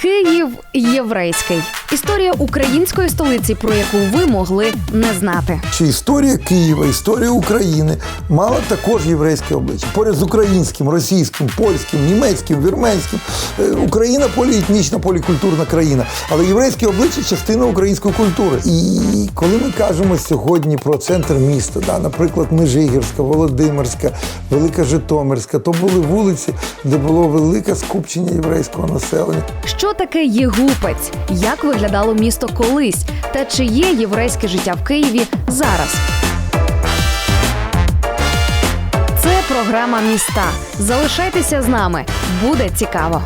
Київ єврейський. Історія української столиці, про яку ви могли не знати. Чи історія Києва, історія України мала також єврейське обличчя. Поряд з українським, російським, польським, німецьким, вірменським. Е, Україна поліетнічна, полікультурна країна. Але єврейське обличчя частина української культури. І коли ми кажемо сьогодні про центр міста, да, наприклад, Межигірська, Володимирська, Велика Житомирська, то були вулиці, де було велике скупчення єврейського населення. Що таке Єгупець? Як виглядало місто колись? Та чи є єврейське життя в Києві зараз? Це програма міста. Залишайтеся з нами. Буде цікаво.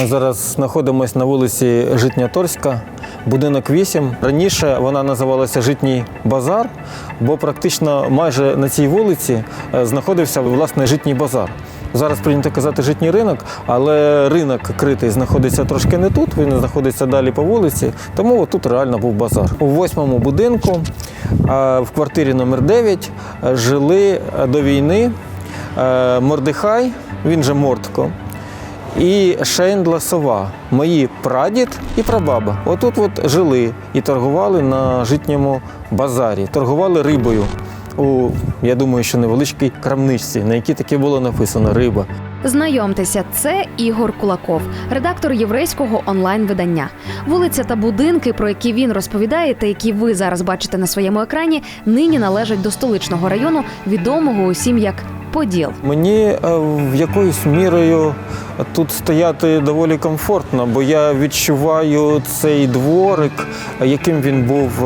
Ми зараз знаходимося на вулиці Житня-Торська, будинок 8. Раніше вона називалася Житній базар, бо практично майже на цій вулиці е, знаходився власне житній базар. Зараз прийнято казати житній ринок, але ринок критий знаходиться трошки не тут, він знаходиться далі по вулиці, тому тут реально був базар. У восьмому будинку е, в квартирі номер 9 е, жили до війни Мордихай, він же Мортко, і Шейндла Сова, мої прадід і прабаба. Отут от жили і торгували на житньому базарі, торгували рибою. У, я думаю, що невеличкій крамничці, на якій таке було написано риба. Знайомтеся, це Ігор Кулаков, редактор єврейського онлайн-видання. Вулиця та будинки, про які він розповідає, та які ви зараз бачите на своєму екрані, нині належать до столичного району, відомого усім як Поділ. Мені е, в якоюсь мірою тут стояти доволі комфортно, бо я відчуваю цей дворик, яким він був е,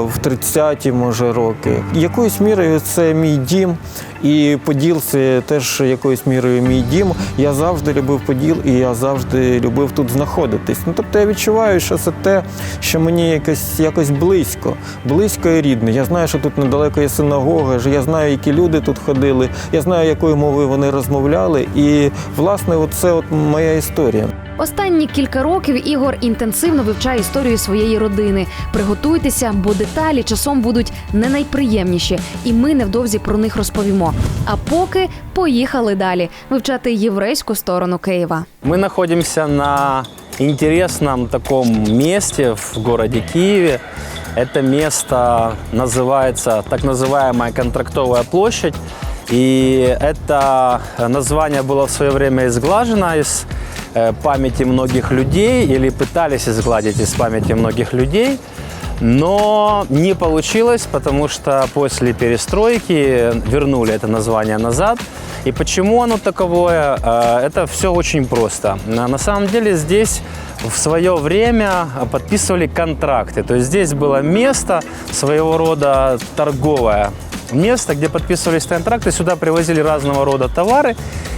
в 30-ті, може, роки. Якоюсь мірою це мій дім, і Поділ це теж якоюсь мірою мій дім. Я завжди любив Поділ, і я завжди любив тут знаходитись. Ну тобто я відчуваю, що це те, що мені якось якось близько, близько і рідне. Я знаю, що тут недалеко є синагога, я знаю, які люди тут ходили, я знаю, якою мовою вони розмовляли. І власне, це от моя історія. Останні кілька років Ігор інтенсивно вивчає історію своєї родини. Приготуйтеся, бо деталі часом будуть не найприємніші, і ми невдовзі про них розповімо. А поки поїхали далі вивчати єврейську сторону Києва. Мы находимся на интересном таком месте в городе Киеве. Это место называется так называемая Контрактовая площадь. И это название было в свое время изглажено из э, памяти многих людей или пытались изгладить из памяти многих людей. Но не получилось, потому что после перестройки вернули это название назад. И почему оно таковое? Э, Это все очень просто. На самом деле здесь в свое время подписывали контракты. То есть здесь было место своего рода торговое место, где подписывались контракты, сюда привозили разного рода товары,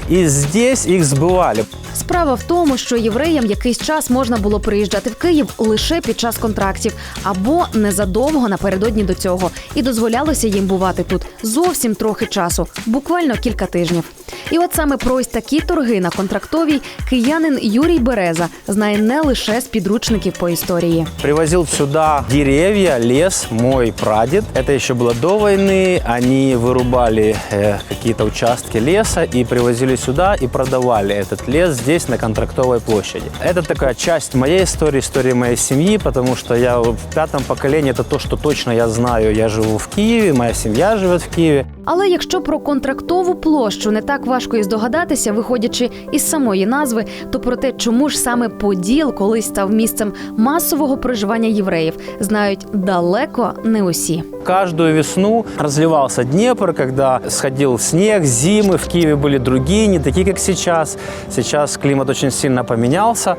и здесь их сбывали. Справа в тому, що євреям якийсь час можна було приїжджати в Київ лише під час контрактів або незадовго напередодні до цього, і дозволялося їм бувати тут зовсім трохи часу, буквально кілька тижнів. І от саме про ось такі торги на контрактовій киянин Юрій Береза знає не лише з підручників по історії. Привозил сюда деревья, лес, мой прадед. Это еще было до войны. Они вырубали э, какие-то участки леса и привозили сюда и продавали этот лес здесь, на Контрактовой площади. Это такая часть моей истории, истории моей семьи, потому что я в пятом поколении, это то, что точно я знаю. Я живу в Киеве, моя семья живет в Киеве. Але якщо про контрактову площу не так важко і здогадатися, виходячи із самої назви, то про те, чому ж саме Поділ колись став місцем масового проживання євреїв, знають далеко не усі. Каждую весну разливался Днепр, когда сходил снег, зимы в Киеве были другие, не такие, как сейчас. Сейчас климат очень сильно поменялся.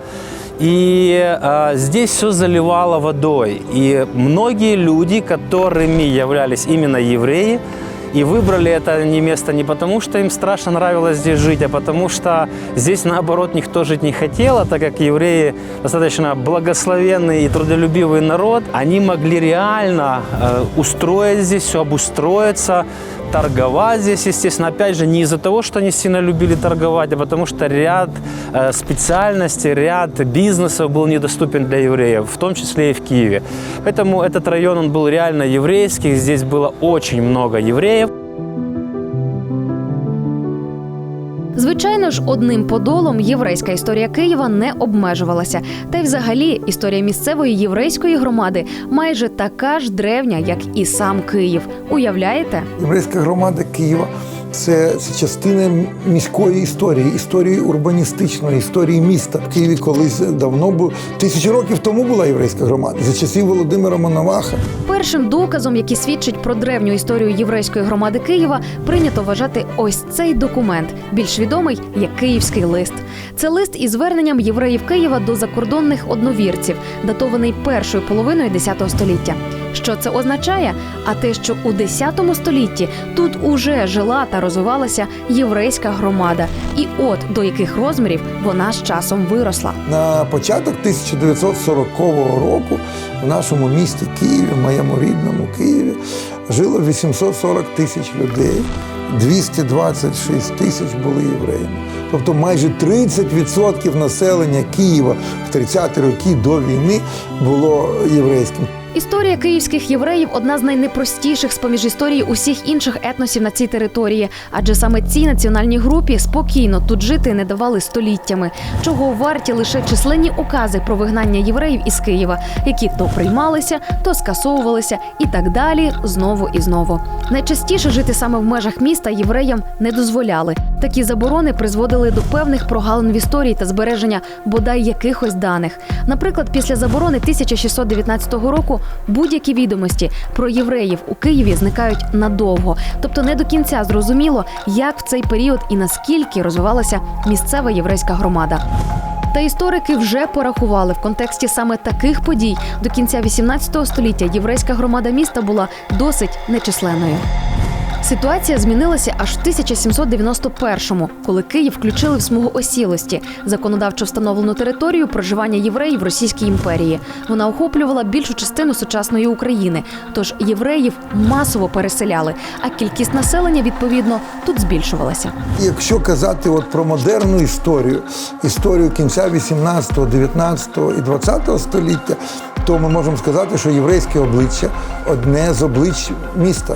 И э, здесь все заливало водой. И многие люди, которыми являлись именно евреи, и выбрали это не место не потому, что им страшно нравилось здесь жить, а потому что здесь, наоборот, никто жить не хотел, а так как евреи достаточно благословенный и трудолюбивый народ, они могли реально э, устроить здесь все, обустроиться, торговать здесь, естественно, опять же, не из-за того, что они сильно любили торговать, а потому что ряд э, специальностей, ряд бизнесов был недоступен для евреев, в том числе и в Киеве. Поэтому этот район, он был реально еврейский, здесь было очень много евреев. Звичайно ж, одним подолом єврейська історія Києва не обмежувалася. Та й взагалі історія місцевої єврейської громади майже така ж древня, як і сам Київ. Уявляєте? Єврейська громада Києва це, частина міської історії, історії урбаністичної, історії міста. В Києві колись давно був тисячу років тому була єврейська громада за часів Володимира Мономаха. Першим доказом, який свідчить про древню історію єврейської громади Києва, прийнято вважати ось цей документ, більш відомий як Київський лист. Це лист із зверненням євреїв Києва до закордонних одновірців, датований першою половиною X століття. Що це означає? А те, що у X столітті тут уже жила та розвивалася єврейська громада, і от до яких розмірів вона з часом виросла. На початок 1940 року в нашому місті Києві, в моєму рідному Києві, жило 840 тисяч людей. 226 тисяч були євреями. Тобто майже 30% населення Києва в 30-ті роки до війни було єврейським. Історія київських євреїв одна з найнепростіших з поміж історій усіх інших етносів на цій території, адже саме цій національній групі спокійно тут жити не давали століттями, чого варті лише численні укази про вигнання євреїв із Києва, які то приймалися, то скасовувалися, і так далі знову і знову. Найчастіше жити саме в межах міста євреям не дозволяли. Такі заборони призводили до певних прогалин в історії та збереження бодай якихось даних. Наприклад, після заборони 1619 року будь-які відомості про євреїв у Києві зникають надовго, тобто не до кінця зрозуміло, як в цей період і наскільки розвивалася місцева єврейська громада. Та історики вже порахували в контексті саме таких подій до кінця 18 століття єврейська громада міста була досить нечисленною. Ситуація змінилася аж в 1791-му, коли Київ включили в смугу осілості, законодавчо встановлену територію проживання євреїв Російській імперії. Вона охоплювала більшу частину сучасної України. Тож євреїв масово переселяли, а кількість населення відповідно тут збільшувалася. Якщо казати от про модерну історію, історію кінця 18, 19 і 20 століття, то ми можемо сказати, що єврейське обличчя одне з облич міста.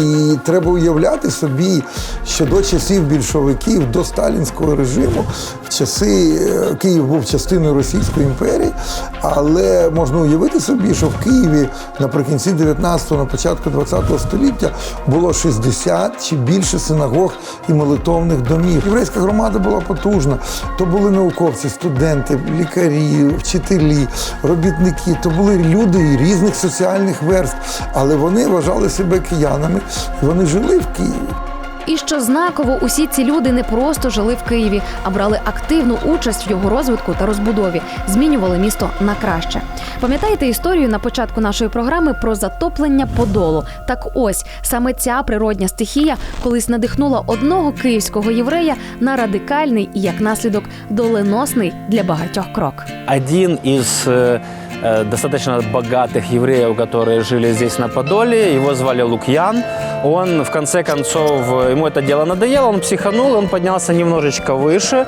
І треба уявляти собі, що до часів більшовиків, до сталінського режиму, в часи е, Київ був частиною Російської імперії, але можна уявити собі, що в Києві наприкінці 19-го, на початку 20-го століття було 60 чи більше синагог і молитовних домів. Єврейська громада була потужна. То були науковці, студенти, лікарі, вчителі, робітники, то були люди різних соціальних верств, але вони вважали себе киянами, і вони жили в Києві. І що знаково, усі ці люди не просто жили в Києві, а брали активну участь в його розвитку та розбудові, змінювали місто на краще. Пам'ятаєте історію на початку нашої програми про затоплення Подолу? Так ось саме ця природня стихія колись надихнула одного київського єврея на радикальний і як наслідок доленосний для багатьох крок. Один из э, э, достаточно богатых евреев, которые жили здесь на Подоле, его звали Лукьян. Он, в конце концов, э, ему это дело надоело, он психанул, он поднялся немножечко выше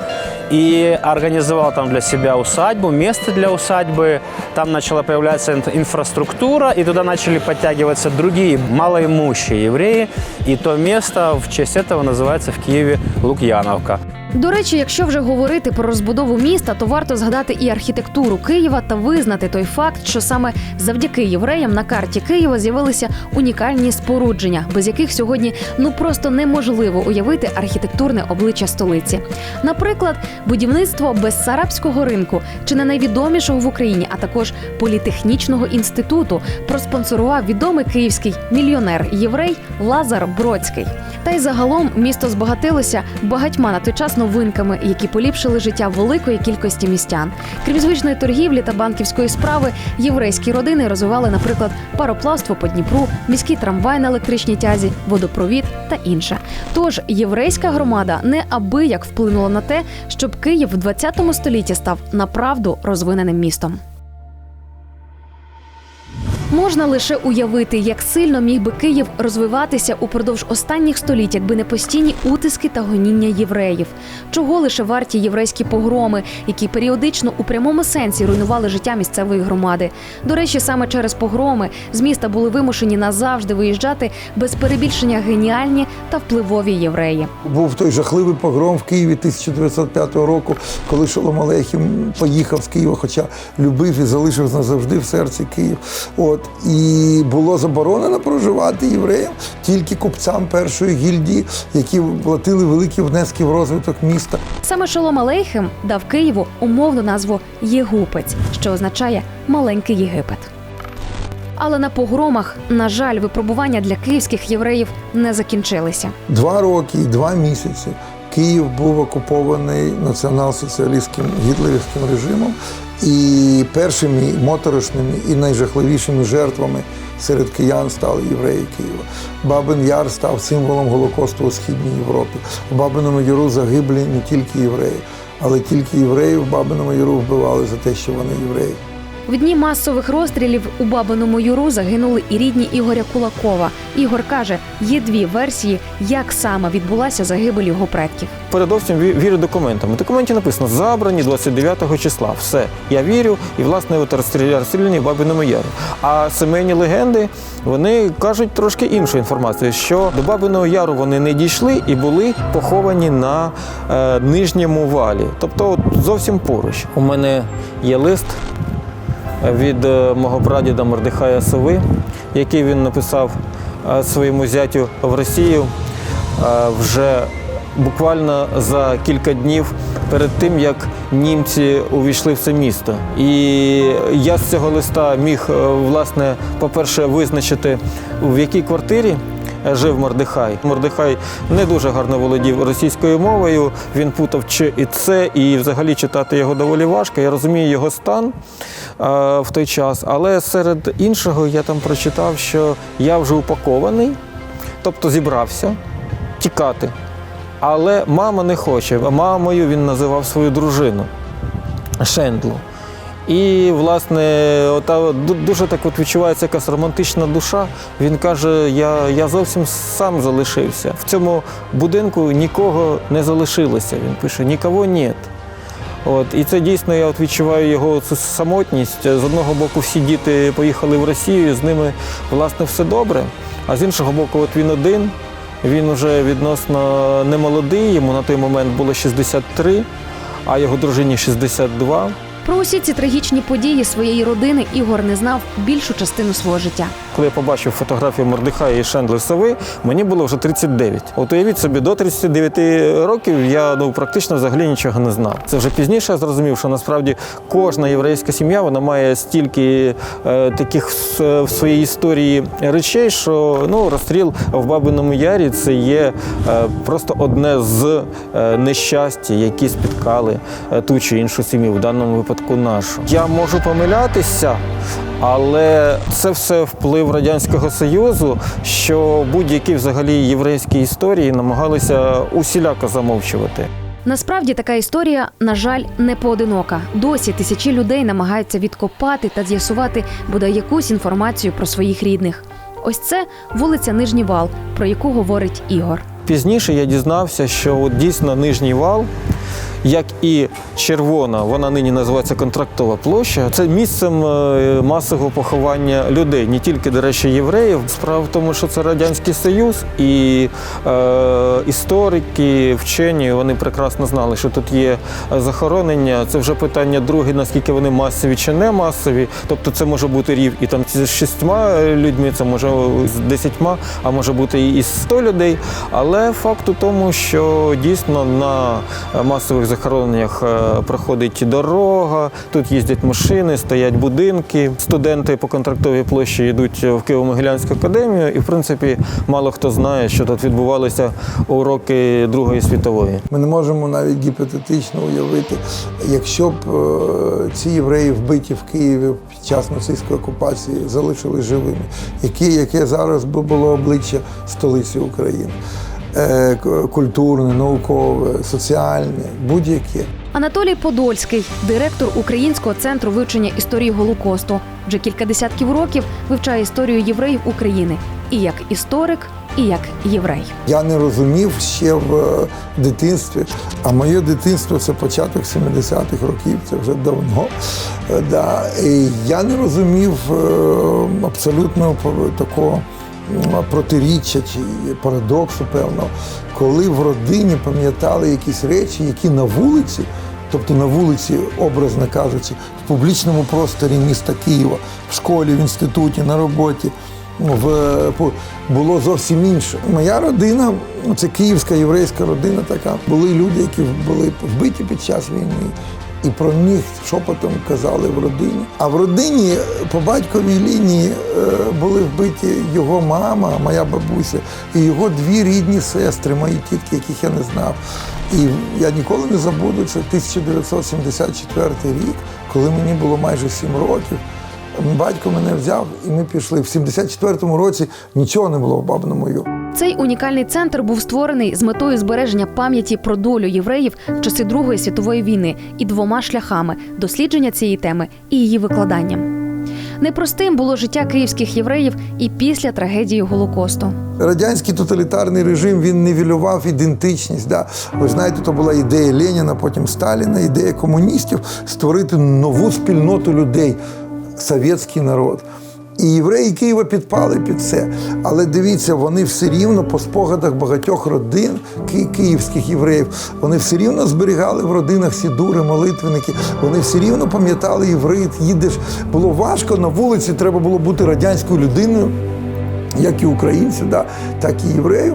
и организовал там для себя усадьбу, место для усадьбы. Там начала появляться ин- инфраструктура, и туда начали подтягиваться другие малоимущие евреи. И то место в честь этого называется в Киеве Лукьяновка. До речі, якщо вже говорити про розбудову міста, то варто згадати і архітектуру Києва та визнати той факт, що саме завдяки євреям на карті Києва з'явилися унікальні спорудження, без яких сьогодні ну просто неможливо уявити архітектурне обличчя столиці. Наприклад, будівництво Бессарабського ринку, чи не найвідомішого в Україні, а також політехнічного інституту, проспонсорував відомий київський мільйонер єврей Лазар Бродський. Та й загалом місто збагатилося багатьма на той час новинками, які поліпшили життя великої кількості містян. Крім звичної торгівлі та банківської справи, єврейські родини розвивали, наприклад, пароплавство по Дніпру, міський трамвай на електричній тязі, водопровід та інше. Тож єврейська громада неабияк вплинула на те, щоб Київ в 20 столітті став направду розвиненим містом. Можна лише уявити, як сильно міг би Київ розвиватися упродовж останніх століть, якби не постійні утиски та гоніння євреїв. Чого лише варті єврейські погроми, які періодично у прямому сенсі руйнували життя місцевої громади. До речі, саме через погроми з міста були вимушені назавжди виїжджати без перебільшення геніальні та впливові євреї. Був той жахливий погром в Києві 1905 року, коли Шолом Алехім поїхав з Києва, хоча любив і залишив назавжди в серці Київ. От і було заборонено проживати євреям тільки купцям першої гільдії, які платили великі внески в розвиток міста. Саме Шолом Алейхем дав Києву умовну назву Єгупець, що означає маленький Єгипет. Але на погромах, на жаль, випробування для київських євреїв не закінчилися. Два роки і два місяці Київ був окупований націонал-соціалістським гітлерівським режимом, і першими моторошними і найжахливішими жертвами серед киян стали євреї Києва. Бабин Яр став символом Голокосту у східній Європі. У Бабиному Яру загиблі не тільки євреї, але тільки євреїв в Бабиному Яру вбивали за те, що вони євреї. В дні масових розстрілів у Бабиному Юру загинули і рідні Ігоря Кулакова. Ігор каже, є дві версії, як саме відбулася загибель його предків. Передовсім ві- вірю документам. У документі написано забрані 29 числа. Все, я вірю, і власне от розстріляні в Бабиному Яру. А сімейні легенди вони кажуть трошки іншу інформацію, що до Бабиного Яру вони не дійшли і були поховані на е, нижньому валі, тобто зовсім поруч. У мене є лист від е, мого прадіда Мордихая Сови, який він написав е, своєму зятю в Росію е, вже буквально за кілька днів перед тим, як німці увійшли в це місто. І я з цього листа міг, власне, по-перше, визначити, в якій квартирі жив Мордихай. Мордихай не дуже гарно володів російською мовою. Він путав чи і це, і взагалі читати його доволі важко. Я розумію його стан в той час. Але серед іншого я там прочитав, що я вже упакований, тобто зібрався тікати. Але мама не хоче. Мамою він називав свою дружину Шендлу. І, власне, ота дуже так от відчувається якась романтична душа. Він каже: я, я зовсім сам залишився. В цьому будинку нікого не залишилося. Він пише: нікого нет. От, і це дійсно я от відчуваю його цю самотність. З одного боку, всі діти поїхали в Росію, з ними власне все добре. А з іншого боку, от він один, він вже відносно немолодий, йому на той момент було 63, а його дружині 62. Про усі ці трагічні події своєї родини Ігор не знав більшу частину свого життя. Коли я побачив фотографію Мордихая і Шендли Сови, мені було вже 39. От уявіть собі, до 39 років я ну практично взагалі нічого не знав. Це вже пізніше я зрозумів, що насправді кожна єврейська сім'я вона має стільки е, таких в, в своїй історії речей, що ну розстріл в Бабиному Ярі це є е, просто одне з е, нещастя, які спіткали е, ту чи іншу сім'ю, в даному випадку нашу. Я можу помилятися. Але це все вплив радянського союзу, що будь-які взагалі єврейські історії намагалися усіляко замовчувати. Насправді така історія, на жаль, не поодинока. Досі тисячі людей намагаються відкопати та з'ясувати бодай якусь інформацію про своїх рідних. Ось це вулиця Нижній Вал, про яку говорить Ігор. Пізніше я дізнався, що от дійсно нижній вал, як і червона, вона нині називається контрактова площа. Це місцем е, масового поховання людей, не тільки, до речі, євреїв. Справа в тому, що це радянський союз, і е, історики, вчені вони прекрасно знали, що тут є захоронення. Це вже питання друге, наскільки вони масові чи не масові. Тобто, це може бути рів і там з шістьма людьми, це може з десятьма, а може бути і з сто людей. Але факт у тому, що дійсно на масових захороненнях е, проходить дорога, тут їздять машини, стоять будинки. Студенти по контрактовій площі йдуть в Києво-Могилянську академію, і в принципі мало хто знає, що тут відбувалися уроки Другої світової. Ми не можемо навіть гіпотетично уявити, якщо б е, ці євреї вбиті в Києві під час нацистської окупації залишились живими, яке, яке зараз би було обличчя столиці України. Е, культурне, наукове, соціальне, будь-яке. Анатолій Подольський, директор Українського центру вивчення історії Голокосту, вже кілька десятків років вивчає історію євреїв України і як історик, і як єврей. Я не розумів ще в е, дитинстві, а моє дитинство це початок 70-х років, це вже давно. Е, Да. І я не розумів абсолютно такого протиріччя чи парадоксу, певно, коли в родині пам'ятали якісь речі, які на вулиці. Тобто на вулиці, образно кажучи, в публічному просторі міста Києва, в школі, в інституті, на роботі, в, було зовсім інше. Моя родина, це київська єврейська родина така. Були люди, які були вбиті під час війни. І про них шепотом казали в родині. А в родині по батьковій лінії е, були вбиті його мама, моя бабуся, і його дві рідні сестри, мої тітки, яких я не знав. І я ніколи не забуду, це 1974 рік, коли мені було майже сім років. Батько мене взяв, і ми пішли. В 74-му році нічого не було в бабиному Йорку. Цей унікальний центр був створений з метою збереження пам'яті про долю євреїв в часи Другої світової війни і двома шляхами дослідження цієї теми і її викладанням. Непростим було життя київських євреїв і після трагедії Голокосту. Радянський тоталітарний режим він нівелював ідентичність. Да. Ви знаєте, то була ідея Леніна, потім Сталіна, ідея комуністів створити нову спільноту людей, совєтський народ. І євреї Києва підпали під це. Але дивіться, вони все рівно по спогадах багатьох родин ки- київських євреїв, вони все рівно зберігали в родинах сідури, молитвенники. Вони все рівно пам'ятали єврит, їдеш. Було важко на вулиці, треба було бути радянською людиною як і українців, да, так і євреїв.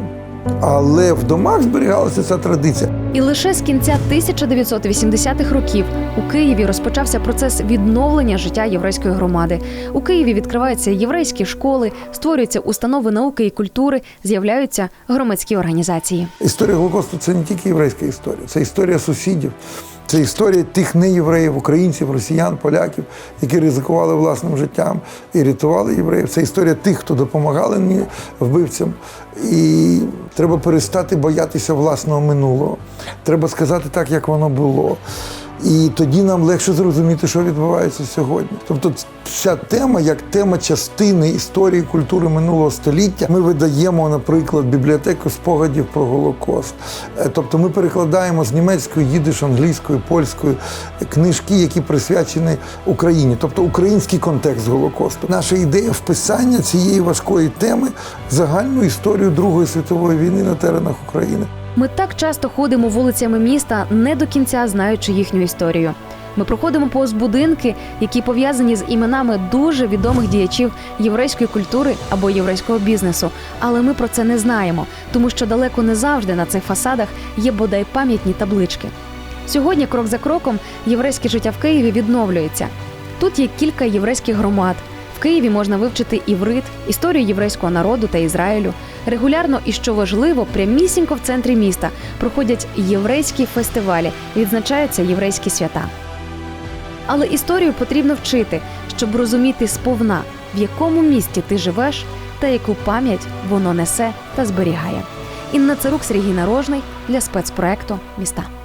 Але в домах зберігалася ця традиція. І лише з кінця 1980-х років у Києві розпочався процес відновлення життя єврейської громади. У Києві відкриваються єврейські школи, створюються установи науки і культури, з'являються громадські організації. Історія Голокосту це не тільки єврейська історія, це історія сусідів. Це історія тих неєвреїв, українців, росіян, поляків, які ризикували власним життям і рятували євреїв. Це історія тих, хто допомагали ні- вбивцям. І треба перестати боятися власного минулого. Треба сказати так, як воно було. І тоді нам легше зрозуміти, що відбувається сьогодні. Тобто, ця тема, як тема частини історії культури минулого століття, ми видаємо, наприклад, бібліотеку спогадів про Голокост. Е, Тобто, ми перекладаємо з німецької, їдиш, англійської, польської книжки, які присвячені Україні, тобто український контекст Голокосту. Наша ідея вписання цієї важкої теми в загальну історію Другої світової війни на теренах України. Ми так часто ходимо вулицями міста, не до кінця знаючи їхню історію. Ми проходимо повз будинки, які пов'язані з іменами дуже відомих діячів єврейської культури або єврейського бізнесу. Але ми про це не знаємо, тому що далеко не завжди на цих фасадах є бодай пам'ятні таблички. Сьогодні, крок за кроком, єврейське життя в Києві відновлюється. Тут є кілька єврейських громад. Києві можна вивчити іврит, історію єврейського народу та Ізраїлю. Регулярно і що важливо, прямісінько в центрі міста проходять єврейські фестивалі, відзначаються єврейські свята. Але історію потрібно вчити, щоб розуміти сповна, в якому місті ти живеш та яку пам'ять воно несе та зберігає. Інна Царук, Сергій Нарожний для спецпроекту Міста.